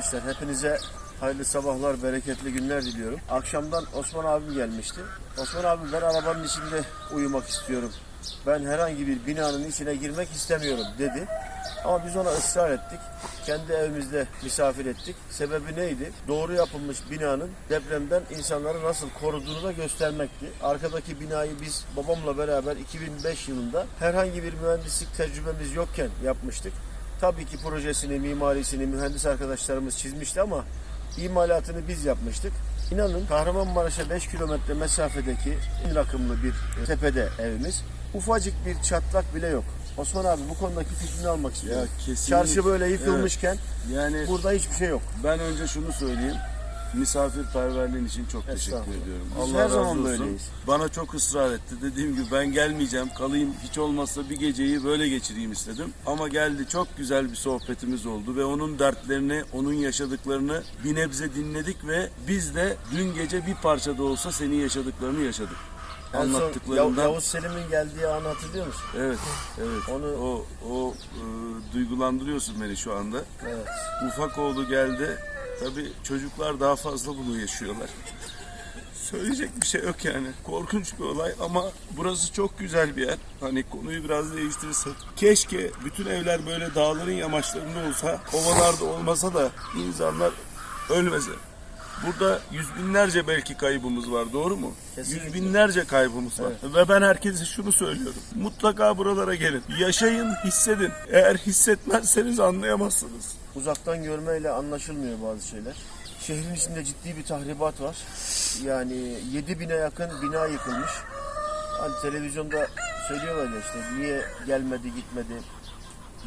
Arkadaşlar. Hepinize hayırlı sabahlar, bereketli günler diliyorum. Akşamdan Osman abim gelmişti. Osman abi ben arabanın içinde uyumak istiyorum. Ben herhangi bir binanın içine girmek istemiyorum dedi. Ama biz ona ısrar ettik. Kendi evimizde misafir ettik. Sebebi neydi? Doğru yapılmış binanın depremden insanları nasıl koruduğunu da göstermekti. Arkadaki binayı biz babamla beraber 2005 yılında herhangi bir mühendislik tecrübemiz yokken yapmıştık. Tabii ki projesini, mimarisini mühendis arkadaşlarımız çizmişti ama imalatını biz yapmıştık. İnanın Kahramanmaraş'a 5 kilometre mesafedeki rakımlı bir tepede evimiz. Ufacık bir çatlak bile yok. Osman abi bu konudaki fikrini almak istiyorum. Ya kesinlikle. Çarşı böyle yıkılmışken Yani burada hiçbir şey yok. ben önce şunu söyleyeyim. Misafirperverliğin için çok teşekkür ediyorum. Allah her razı zaman olsun. böyleyiz. Bana çok ısrar etti. Dediğim gibi ben gelmeyeceğim, kalayım. Hiç olmazsa bir geceyi böyle geçireyim istedim. Ama geldi çok güzel bir sohbetimiz oldu ve onun dertlerini, onun yaşadıklarını bir nebze dinledik ve biz de dün gece bir parça da olsa senin yaşadıklarını yaşadık. En son Anlattıklarından. Yav- Yavuz Selim'in geldiği anı hatırlıyor musun? Evet, evet. Onu- o o e, duygulandırıyorsun beni şu anda. Evet. Ufak oğlu geldi. Tabii çocuklar daha fazla bunu yaşıyorlar. Söyleyecek bir şey yok yani. Korkunç bir olay ama burası çok güzel bir yer. Hani konuyu biraz değiştirirsek. Keşke bütün evler böyle dağların yamaçlarında olsa, ovalarda olmasa da insanlar ölmese. Burada yüz binlerce belki kaybımız var doğru mu? Kesinlikle. Yüz binlerce kaybımız var. Ve ben herkese şunu söylüyorum. Mutlaka buralara gelin. Yaşayın, hissedin. Eğer hissetmezseniz anlayamazsınız. Uzaktan görmeyle anlaşılmıyor bazı şeyler. Şehrin içinde ciddi bir tahribat var. Yani 7 bine yakın bina yıkılmış. Hani televizyonda söylüyorlar ya işte niye gelmedi gitmedi.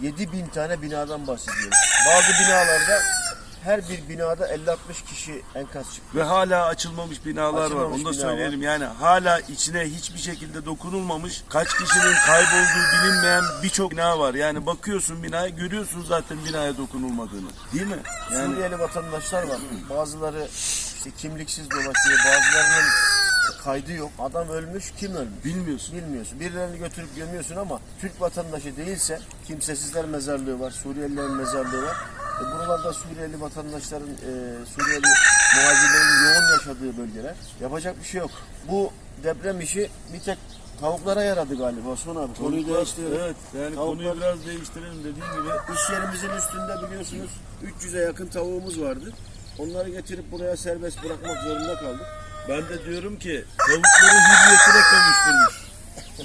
7 bin tane binadan bahsediyoruz. Bazı binalarda her bir binada 50-60 kişi enkaz çıktı. Ve hala açılmamış binalar var. Açılmamış Onu da söyleyelim. Yani hala içine hiçbir şekilde dokunulmamış, kaç kişinin kaybolduğu bilinmeyen birçok bina var. Yani bakıyorsun binaya, görüyorsun zaten binaya dokunulmadığını. Değil mi? Yani Suriyeli vatandaşlar var. Bazıları işte kimliksiz dolaşıyor. Bazılarının kaydı yok. Adam ölmüş, kim ölmüş? bilmiyorsun. Bilmiyorsun. Birilerini götürüp gömüyorsun ama Türk vatandaşı değilse kimsesizler mezarlığı var, Suriyelilerin mezarlığı var. E buralarda Suriyeli vatandaşların, e, Suriyeli muhacirlerin yoğun yaşadığı bölgeler. Yapacak bir şey yok. Bu deprem işi bir tek tavuklara yaradı galiba Osman abi. Konuyu Tavuklar- değiştirelim. Evet. Yani Tavuklar- konuyu biraz değiştirelim dediğim gibi. İş yerimizin üstünde biliyorsunuz 300'e yakın tavuğumuz vardı. Onları getirip buraya serbest bırakmak zorunda kaldık. Ben de diyorum ki tavukları hürriyetine kavuşturmuş.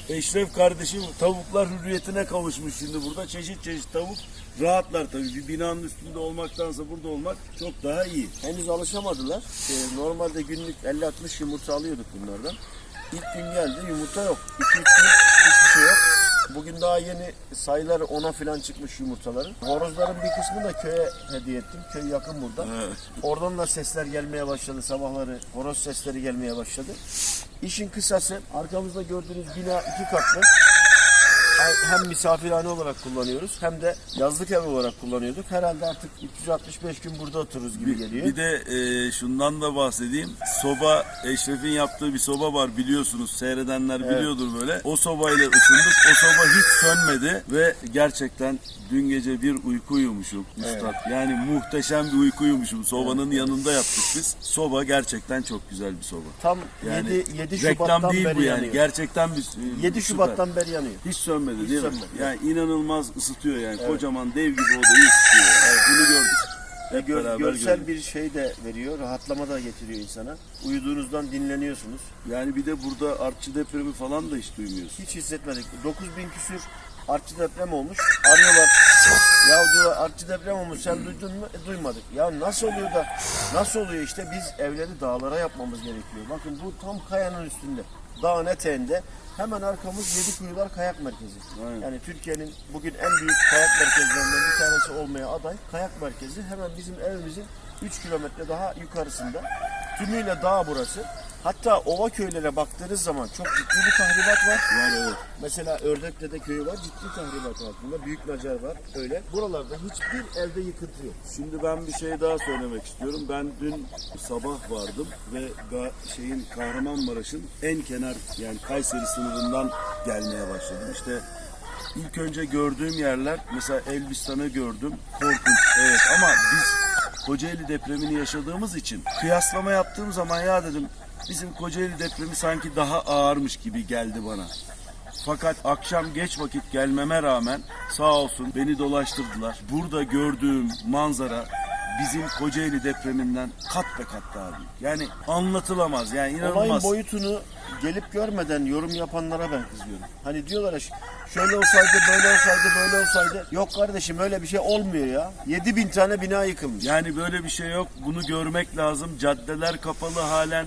Eşref kardeşim tavuklar hürriyetine kavuşmuş şimdi burada çeşit çeşit tavuk rahatlar tabii bir binanın üstünde olmaktansa burada olmak çok daha iyi. Henüz alışamadılar. Ee, normalde günlük 50-60 yumurta alıyorduk bunlardan. İlk gün geldi yumurta yok. 2-3 gün hiçbir şey yok. Bugün daha yeni sayıları 10'a falan çıkmış yumurtaların. Horozların bir kısmını da köye hediye ettim. Köy yakın burada. Oradan da sesler gelmeye başladı sabahları. Horoz sesleri gelmeye başladı. İşin kısası arkamızda gördüğünüz bina iki katlı. Hem misafirhane olarak kullanıyoruz hem de yazlık ev olarak kullanıyorduk. Herhalde artık 365 gün burada otururuz gibi geliyor. Bir de e, şundan da bahsedeyim. Soba, Eşref'in yaptığı bir soba var biliyorsunuz. Seyredenler biliyordur böyle. O sobayla ısındık. O soba hiç sönmedi ve gerçekten dün gece bir uyku uyumuşum üstad. Yani muhteşem bir uyku uyumuşum. Sobanın yanında yaptık biz. Soba gerçekten çok güzel bir soba. Tam Yani 7, 7 reklam Şubat'tan değil beri bu yani. yanıyor. Gerçekten bir 7 süper. Şubat'tan beri yanıyor. hiç sönmedi Hiç değil mi? sönmedi. Yani inanılmaz ısıtıyor yani. Kocaman dev gibi odayı ısıtıyor. Bunu gördük. Hep gör- görsel gördük. bir şey de veriyor, rahatlama da getiriyor insana. Uyuduğunuzdan dinleniyorsunuz. Yani bir de burada artçı depremi falan da hiç duymuyorsun. Hiç hissetmedik. 9000 küsür artçı deprem olmuş. Arıyorlar. Ya diyor artçı deprem olmuş sen duydun mu? E, duymadık. Ya nasıl oluyor da nasıl oluyor işte biz evleri dağlara yapmamız gerekiyor. Bakın bu tam kayanın üstünde. Dağın eteğinde. Hemen arkamız Yedikuyular Kayak Merkezi. Aynen. Yani Türkiye'nin bugün en büyük kayak merkezlerinden bir tanesi olmaya aday. Kayak merkezi hemen bizim evimizin 3 kilometre daha yukarısında. Tümüyle dağ burası. Hatta ova köylere baktığınız zaman çok ciddi bir tahribat var. Yani evet. Mesela Ördekdede köyü var, ciddi tahribat altında. Büyük Nacar var, öyle. Buralarda hiçbir evde yıkıntı yok. Şimdi ben bir şey daha söylemek istiyorum. Ben dün sabah vardım ve şeyin Kahramanmaraş'ın en kenar yani Kayseri sınırından gelmeye başladım. İşte ilk önce gördüğüm yerler mesela Elbistan'ı gördüm. Korkunç evet ama biz Kocaeli depremini yaşadığımız için kıyaslama yaptığım zaman ya dedim bizim Kocaeli depremi sanki daha ağırmış gibi geldi bana. Fakat akşam geç vakit gelmeme rağmen sağ olsun beni dolaştırdılar. Burada gördüğüm manzara bizim Kocaeli depreminden kat be kat daha büyük. Yani anlatılamaz yani Olayın inanılmaz. boyutunu gelip görmeden yorum yapanlara ben kızıyorum. Hani diyorlar ya şöyle olsaydı böyle olsaydı böyle olsaydı. Yok kardeşim öyle bir şey olmuyor ya. 7000 tane bina yıkılmış. Yani böyle bir şey yok. Bunu görmek lazım. Caddeler kapalı halen.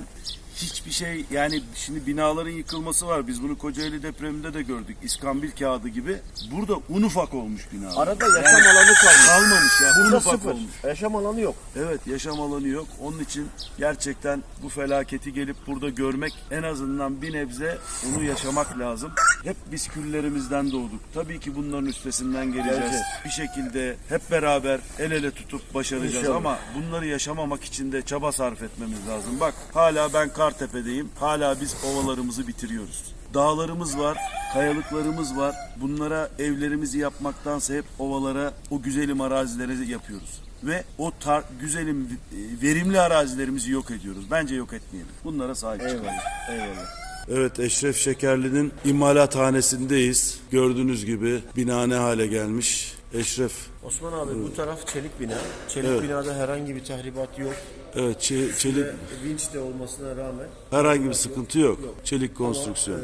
Hiçbir şey yani şimdi binaların yıkılması var. Biz bunu Kocaeli depreminde de gördük. İskambil kağıdı gibi. Burada un ufak olmuş binalar. Arada yaşam alanı kalmış. kalmamış yani. Un Burada ufak sıfır. olmuş. Yaşam alanı yok. Evet yaşam alanı yok. Onun için gerçekten bu felaketi gelip burada görmek en azından bir nebze onu yaşamak lazım. Hep biz küllerimizden doğduk. Tabii ki bunların üstesinden geleceğiz. Geleceğiz. Bir şekilde hep beraber el ele tutup başaracağız İnşallah. ama bunları yaşamamak için de çaba sarf etmemiz lazım. Bak hala ben Kartepe'deyim. Hala biz ovalarımızı bitiriyoruz. Dağlarımız var, kayalıklarımız var. Bunlara evlerimizi yapmaktansa hep ovalara, o güzelim arazilere yapıyoruz. Ve o tar- güzelim, e, verimli arazilerimizi yok ediyoruz. Bence yok etmeyelim. Bunlara sahip çıkalım. Eyvallah. Eyvallah. Evet Eşref Şekerli'nin imalathanesindeyiz. Gördüğünüz gibi bina ne hale gelmiş. Eşref Osman abi bu taraf çelik bina. Çelik binada herhangi bir tahribat yok. evet çe- çelik Ve vinç de olmasına rağmen herhangi bir sıkıntı yok. Çelik konstrüksiyon. e,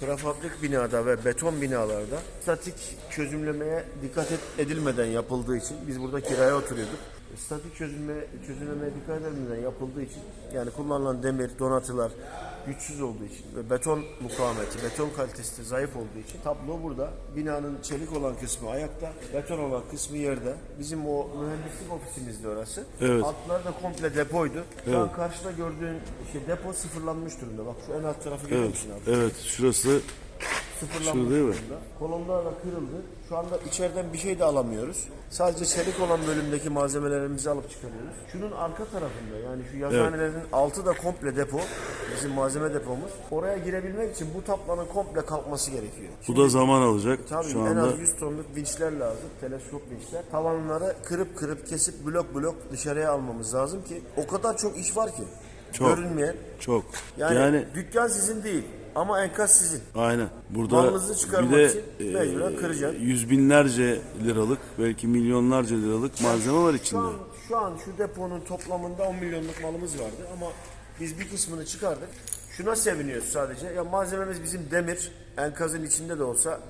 prefabrik binada ve beton binalarda statik çözümlemeye dikkat et- edilmeden yapıldığı için biz burada kiraya oturuyorduk. Statik çözülme, çözümlemeye dikkat edilmeden yapıldığı için yani kullanılan demir, donatılar güçsüz olduğu için ve beton mukavemeti, beton kalitesi de zayıf olduğu için tablo burada. Binanın çelik olan kısmı ayakta, beton olan kısmı yerde. Bizim o mühendislik ofisimizdi orası. Evet. Altlar da komple depoydu. Şu an karşıda gördüğün şey depo sıfırlanmış durumda. Bak şu en alt tarafı görüyor Evet, musun abi? evet şurası sıfırlanmış Şu değil mi? durumda. Kolonlar da kırıldı. Şu anda içeriden bir şey de alamıyoruz. Sadece çelik olan bölümdeki malzemelerimizi alıp çıkarıyoruz. Şunun arka tarafında yani şu yazıhanelerin altı da komple depo. Bizim malzeme depomuz. Oraya girebilmek için bu taplanın komple kalkması gerekiyor. bu da zaman alacak. Tabii Şu en anda az 100 tonluk vinçler lazım. Teleskop vinçler. Tavanları kırıp kırıp kesip blok blok dışarıya almamız lazım ki o kadar çok iş var ki. Çok. Görünmeyen. çok. Yani, Yani, dükkan sizin değil ama enkaz sizin. aynen. Burada Malınızı bir çıkarmak de için mecburen kıracaksın. yüz binlerce liralık belki milyonlarca liralık malzeme var Şu içinde. an, şu an şu deponun toplamında 10 milyonluk malımız vardı ama biz bir kısmını çıkardık. Şuna seviniyoruz sadece. Ya malzememiz bizim demir. Enkazın içinde de olsa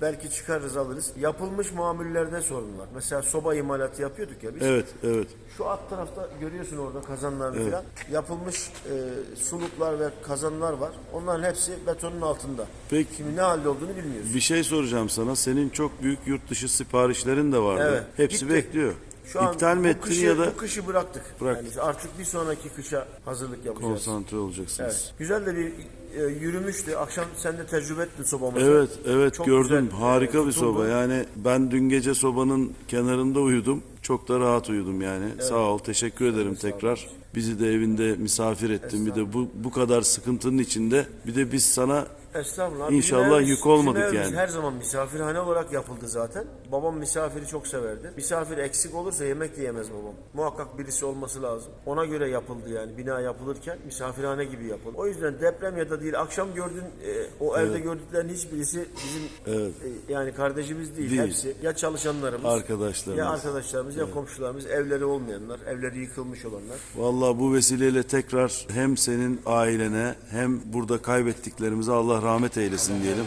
belki çıkarırız alırız. Yapılmış mamullerde sorun var. Mesela soba imalatı yapıyorduk ya biz. Evet, evet. Şu alt tarafta görüyorsun orada kazanlar falan. Yapılmış e, suluklar ve kazanlar var. Onların hepsi betonun altında. Peki. Şimdi ne halde olduğunu bilmiyoruz. Bir şey soracağım sana. Senin çok büyük yurt dışı siparişlerin de vardı. Evet, Hepsi gitti. bekliyor. Şu an İptal mi bu ettin kışı, ya da bu kışı bıraktık. Bırak. Yani artık bir sonraki kışa hazırlık yapacağız. konsantre olacaksınız? Evet. Güzel de bir e, yürümüştü. Akşam sen de tecrübe ettin sobamızı. Evet, evet Çok gördüm. güzel, Harika e, bir tutuldu. soba. Yani ben dün gece sobanın kenarında uyudum. Çok da rahat uyudum yani. Sağ ol. Teşekkür ederim tekrar. Bizi de evinde misafir ettin. Bir de bu bu kadar sıkıntının içinde bir de biz sana Estağfurullah. İnşallah evimiz- yük olmadık bizim yani. Her zaman misafirhane olarak yapıldı zaten. Babam misafiri çok severdi. Misafir eksik olursa yemek de yemez babam. Muhakkak birisi olması lazım. Ona göre yapıldı yani. Bina yapılırken misafirhane gibi yapıldı. O yüzden deprem ya da değil. Akşam gördüğün e, o evde gördüklerin hiçbirisi bizim e, yani kardeşimiz değil. Değil. Hepsi ya çalışanlarımız. Arkadaşlarımız. Ya arkadaşlarımız ya komşularımız, evleri olmayanlar, evleri yıkılmış olanlar. Vallahi bu vesileyle tekrar hem senin ailene hem burada kaybettiklerimize Allah rahmet eylesin diyelim.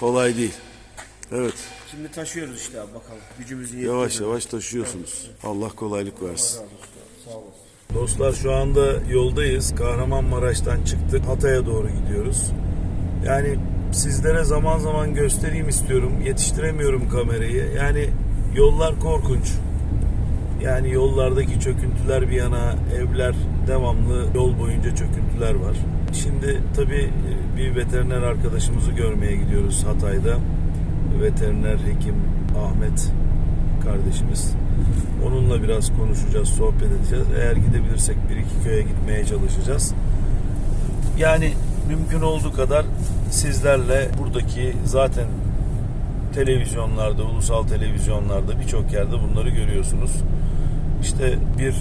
Kolay değil. Evet. Şimdi taşıyoruz işte abi bakalım. Gücümüzün yettiği Yavaş yavaş taşıyorsunuz. Allah kolaylık versin. Sağ olasın. Dostlar şu anda yoldayız. Kahramanmaraş'tan çıktık. Hatay'a doğru gidiyoruz. Yani sizlere zaman zaman göstereyim istiyorum. Yetiştiremiyorum kamerayı. Yani yollar korkunç. Yani yollardaki çöküntüler bir yana, evler devamlı yol boyunca çöküntüler var. Şimdi tabii e, bir veteriner arkadaşımızı görmeye gidiyoruz Hatay'da. Veteriner hekim Ahmet kardeşimiz. Onunla biraz konuşacağız, sohbet edeceğiz. Eğer gidebilirsek bir iki köye gitmeye çalışacağız. Yani mümkün olduğu kadar sizlerle buradaki zaten televizyonlarda, ulusal televizyonlarda birçok yerde bunları görüyorsunuz. İşte bir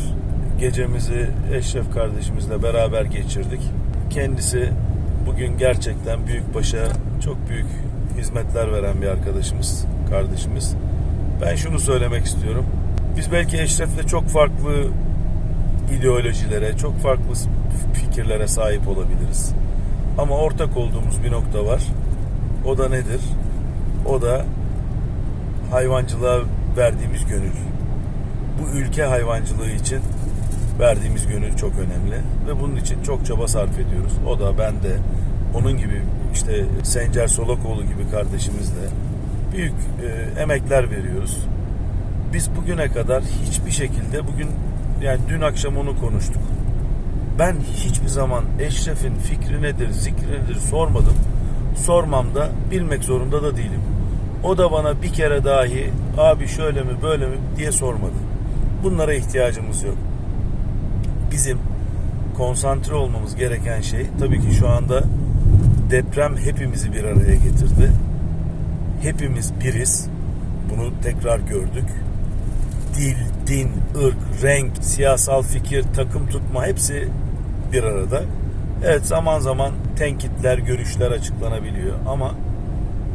gecemizi Eşref kardeşimizle beraber geçirdik. Kendisi bugün gerçekten büyükbaşa çok büyük hizmetler veren bir arkadaşımız, kardeşimiz. Ben şunu söylemek istiyorum. Biz belki Eşref'le çok farklı ideolojilere, çok farklı fikirlere sahip olabiliriz. Ama ortak olduğumuz bir nokta var. O da nedir? O da hayvancılığa verdiğimiz gönül. Bu ülke hayvancılığı için verdiğimiz gönül çok önemli ve bunun için çok çaba sarf ediyoruz. O da ben de onun gibi işte Sencer Solakoğlu gibi kardeşimizle büyük e, emekler veriyoruz. Biz bugüne kadar hiçbir şekilde bugün yani dün akşam onu konuştuk. Ben hiçbir zaman Eşref'in fikri nedir, zikri nedir sormadım. Sormam da bilmek zorunda da değilim. O da bana bir kere dahi abi şöyle mi böyle mi diye sormadı. Bunlara ihtiyacımız yok. Bizim konsantre olmamız gereken şey tabii ki şu anda deprem hepimizi bir araya getirdi. Hepimiz biriz. Bunu tekrar gördük. Dil, din, ırk, renk, siyasal fikir, takım tutma hepsi bir arada. Evet zaman zaman tenkitler, görüşler açıklanabiliyor ama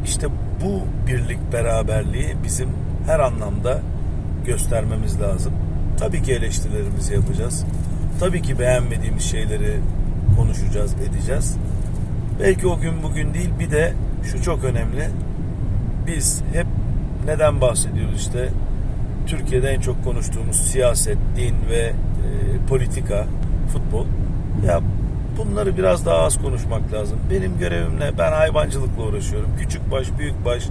işte bu birlik beraberliği bizim her anlamda göstermemiz lazım. Tabii ki eleştirilerimizi yapacağız. Tabii ki beğenmediğimiz şeyleri konuşacağız, edeceğiz. Belki o gün bugün değil bir de şu çok önemli. Biz hep neden bahsediyoruz işte Türkiye'de en çok konuştuğumuz siyaset, din ve e, politika, futbol. Ya bunları biraz daha az konuşmak lazım. Benim görevim ne? Ben hayvancılıkla uğraşıyorum. Küçük baş, büyük baş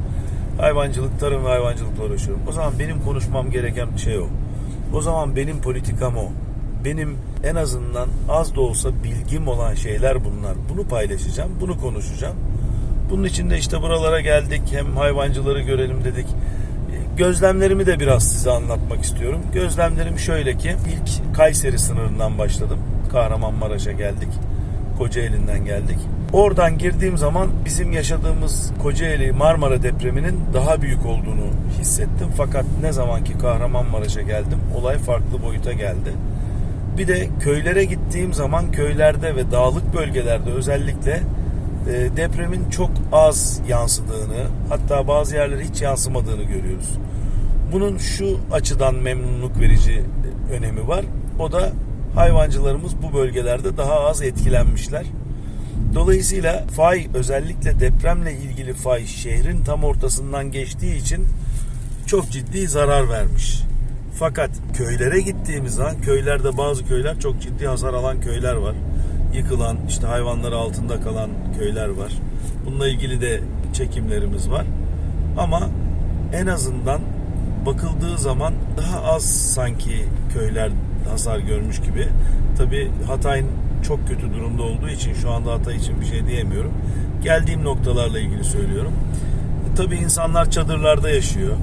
hayvancılık, tarım ve hayvancılıkla uğraşıyorum. O zaman benim konuşmam gereken şey o. O zaman benim politikam o. Benim en azından az da olsa bilgim olan şeyler bunlar. Bunu paylaşacağım, bunu konuşacağım. Bunun için de işte buralara geldik. Hem hayvancıları görelim dedik. Gözlemlerimi de biraz size anlatmak istiyorum. Gözlemlerim şöyle ki ilk Kayseri sınırından başladım. Kahramanmaraş'a geldik. Kocaeli'nden geldik. Oradan girdiğim zaman bizim yaşadığımız Kocaeli Marmara depreminin daha büyük olduğunu hissettim. Fakat ne zaman ki Kahramanmaraş'a geldim olay farklı boyuta geldi. Bir de köylere gittiğim zaman köylerde ve dağlık bölgelerde özellikle e, depremin çok az yansıdığını hatta bazı yerlere hiç yansımadığını görüyoruz. Bunun şu açıdan memnunluk verici önemi var. O da hayvancılarımız bu bölgelerde daha az etkilenmişler. Dolayısıyla fay özellikle depremle ilgili fay şehrin tam ortasından geçtiği için çok ciddi zarar vermiş. Fakat köylere gittiğimiz zaman köylerde bazı köyler çok ciddi hasar alan köyler var. Yıkılan işte hayvanları altında kalan köyler var. Bununla ilgili de çekimlerimiz var. Ama en azından bakıldığı zaman daha az sanki köyler hasar görmüş gibi. Tabi Hatay çok kötü durumda olduğu için şu anda Hatay için bir şey diyemiyorum. Geldiğim noktalarla ilgili söylüyorum. Tabi insanlar çadırlarda yaşıyor.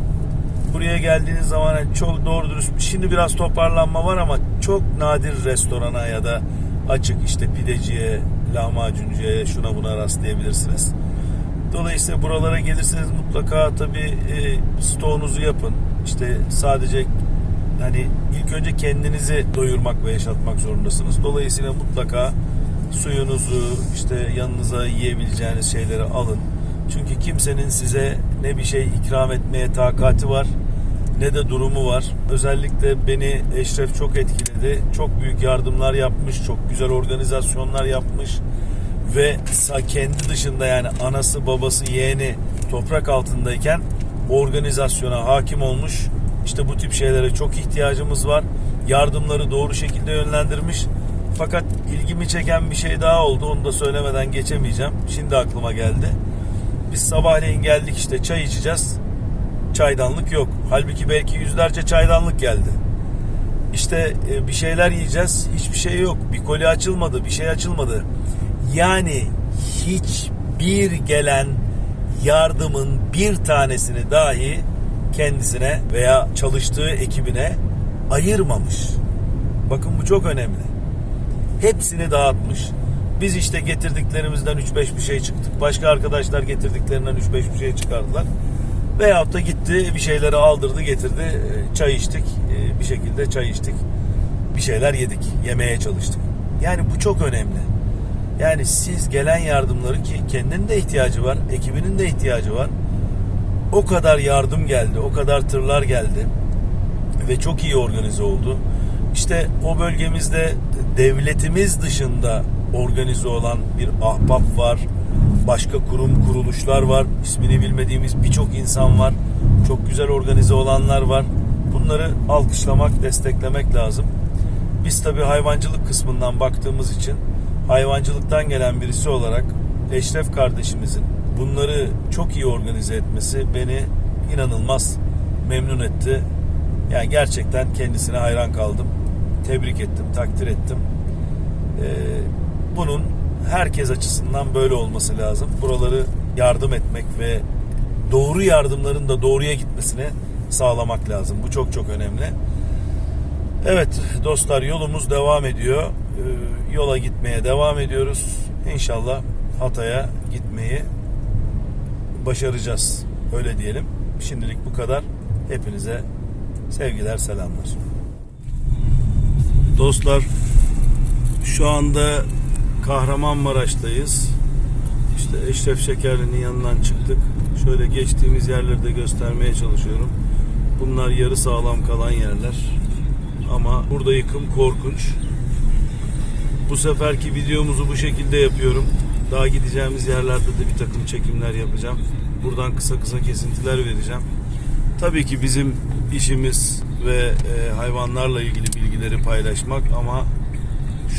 Buraya geldiğiniz zaman hani çok doğru dürüst şimdi biraz toparlanma var ama çok nadir restorana ya da açık işte pideciye, lahmacuncuya şuna buna rastlayabilirsiniz. Dolayısıyla buralara gelirseniz mutlaka tabi e, stoğunuzu yapın. İşte sadece hani ilk önce kendinizi doyurmak ve yaşatmak zorundasınız. Dolayısıyla mutlaka suyunuzu işte yanınıza yiyebileceğiniz şeyleri alın. Çünkü kimsenin size ne bir şey ikram etmeye takati var ne de durumu var. Özellikle beni Eşref çok etkiledi. Çok büyük yardımlar yapmış, çok güzel organizasyonlar yapmış ve kendi dışında yani anası, babası, yeğeni toprak altındayken organizasyona hakim olmuş. İşte bu tip şeylere çok ihtiyacımız var. Yardımları doğru şekilde yönlendirmiş. Fakat ilgimi çeken bir şey daha oldu. Onu da söylemeden geçemeyeceğim. Şimdi aklıma geldi. Biz sabahleyin geldik işte çay içeceğiz. Çaydanlık yok. Halbuki belki yüzlerce çaydanlık geldi. İşte bir şeyler yiyeceğiz. Hiçbir şey yok. Bir koli açılmadı. Bir şey açılmadı. Yani hiçbir gelen yardımın bir tanesini dahi kendisine veya çalıştığı ekibine ayırmamış. Bakın bu çok önemli. Hepsini dağıtmış. Biz işte getirdiklerimizden 3-5 bir şey çıktık. Başka arkadaşlar getirdiklerinden 3-5 bir şey çıkardılar. Veyahut da gitti bir şeyleri aldırdı getirdi e, çay içtik E, bir şekilde çay içtik bir şeyler yedik yemeye çalıştık. Yani bu çok önemli. Yani siz gelen yardımları ki kendinin de ihtiyacı var ekibinin de ihtiyacı var. O kadar yardım geldi o kadar tırlar geldi ve çok iyi organize oldu. İşte o bölgemizde devletimiz dışında organize olan bir ahbap var. Başka kurum kuruluşlar var. İsmini bilmediğimiz birçok insan var. Çok güzel organize olanlar var. Bunları alkışlamak, desteklemek lazım. Biz tabii hayvancılık kısmından baktığımız için hayvancılıktan gelen birisi olarak Eşref kardeşimizin bunları çok iyi organize etmesi beni inanılmaz memnun etti. Yani gerçekten kendisine hayran kaldım. Tebrik ettim, takdir ettim. Ee, bunun herkes açısından böyle olması lazım. Buraları yardım etmek ve doğru yardımların da doğruya gitmesini sağlamak lazım. Bu çok çok önemli. Evet dostlar yolumuz devam ediyor. Ee, yola gitmeye devam ediyoruz. İnşallah Hatay'a gitmeyi başaracağız. Öyle diyelim. Şimdilik bu kadar. Hepinize sevgiler, selamlar. Dostlar şu anda Kahramanmaraş'tayız. İşte Eşref Şekerli'nin yanından çıktık. Şöyle geçtiğimiz yerleri de göstermeye çalışıyorum. Bunlar yarı sağlam kalan yerler. Ama burada yıkım korkunç. Bu seferki videomuzu bu şekilde yapıyorum. Daha gideceğimiz yerlerde de bir takım çekimler yapacağım. Buradan kısa kısa kesintiler vereceğim. Tabii ki bizim işimiz ve e, hayvanlarla ilgili bilgileri paylaşmak ama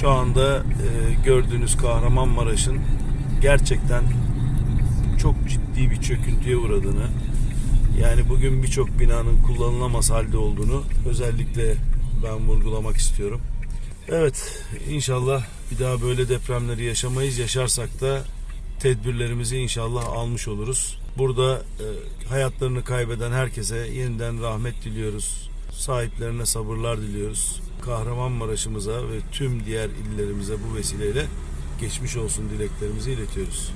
şu anda e, gördüğünüz Kahramanmaraş'ın gerçekten çok ciddi bir çöküntüye uğradığını yani bugün birçok binanın kullanılamaz halde olduğunu özellikle ben vurgulamak istiyorum. Evet inşallah bir daha böyle depremleri yaşamayız. Yaşarsak da tedbirlerimizi inşallah almış oluruz. Burada e, hayatlarını kaybeden herkese yeniden rahmet diliyoruz. Sahiplerine sabırlar diliyoruz. Kahramanmaraş'ımıza ve tüm diğer illerimize bu vesileyle geçmiş olsun dileklerimizi iletiyoruz.